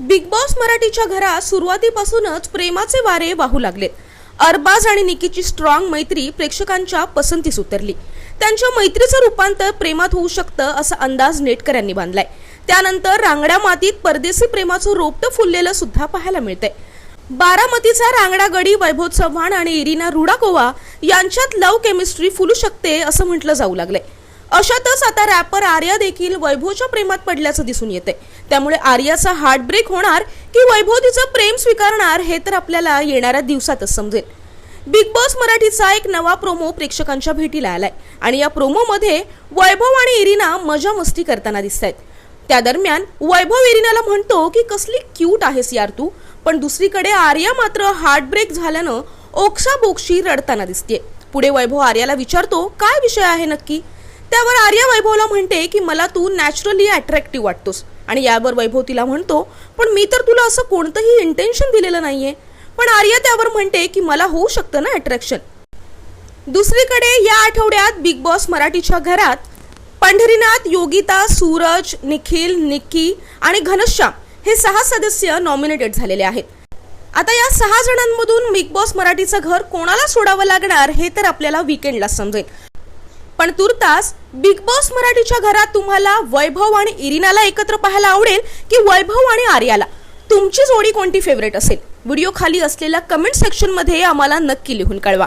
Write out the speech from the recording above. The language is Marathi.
बिग बॉस मराठीच्या घरात सुरुवातीपासूनच प्रेमाचे वारे वाहू लागले. अरबाज आणि निकीची स्ट्रॉंग मैत्री प्रेक्षकांच्या पसंतीस उतरली. त्यांच्या मैत्रीचं रूपांतर प्रेमात होऊ शकतं असा अंदाज नेटकऱ्यांनी बांधलाय. त्यानंतर रांगड्या मातीत परदेशी प्रेमाचं रोपटं फुललेलं सुद्धा पाहायला मिळतंय. बारामतीचा रांगडा गडी वैभव चव्हाण आणि इरिना रुडाकोवा यांच्यात लव्ह केमिस्ट्री फुलू शकते असं म्हटलं जाऊ लागलंय. अशातच आता रॅपर आर्या देखील वैभवच्या प्रेमात पडल्याचं दिसून येते त्यामुळे आर्याचा हार्टब्रेक होणार की वैभव तिचं प्रेम स्वीकारणार हे तर आपल्याला येणाऱ्या दिवसातच समजेल. बिग बॉस मराठीचा एक नवा प्रोमो प्रेक्षकांच्या भेटीला आलाय. आणि या प्रोमोमध्ये वैभव आणि इरिना मजा मस्ती करताना दिसत आहेत त्या दरम्यान वैभव इरिनाला म्हणतो की कसली क्यूट आहेस यार तू. पण दुसरीकडे आर्या मात्र हार्टब्रेक झाल्यानं ओक्सा बोक्षी रडताना दिसते पुढे वैभव आर्याला विचारतो काय विषय आहे नक्की? त्यावर आर्या वैभवला म्हणते की मला तू नॅचरली अट्रॅक्टिव्ह वाटतोस. आणि यावर वैभव तिला म्हणतो पण मी तर तुला असं कोणतंही इंटेन्शन दिलेलं नाहीये. पण आर्या त्यावर म्हणते की मला होऊ शकतं ना अट्रॅक्शन दुसरीकडे या आठवड्यात बिग बॉस मराठीच्या घरात पंढरीनाथ योगिता सूरज निखिल निक्की आणि घनश्याम हे सहा सदस्य नॉमिनेटेड झालेले आहेत. आता या सहा जणांमधून बिग बॉस मराठीचं घर कोणाला सोडावं लागणार हे तर आपल्याला विकेंडला समजेल. पण तुर्तास बिग बॉस मराठीच्या घरात तुम्हाला वैभव आणि इरिनाला एकत्र पाहायला आवडेल की वैभव आणि आर्याला? तुमची जोडी कोणती फेवरेट असेल? व्हिडिओ खाली असलेल्या कमेंट सेक्शनमध्ये आम्हाला नक्की लिहून कळवा.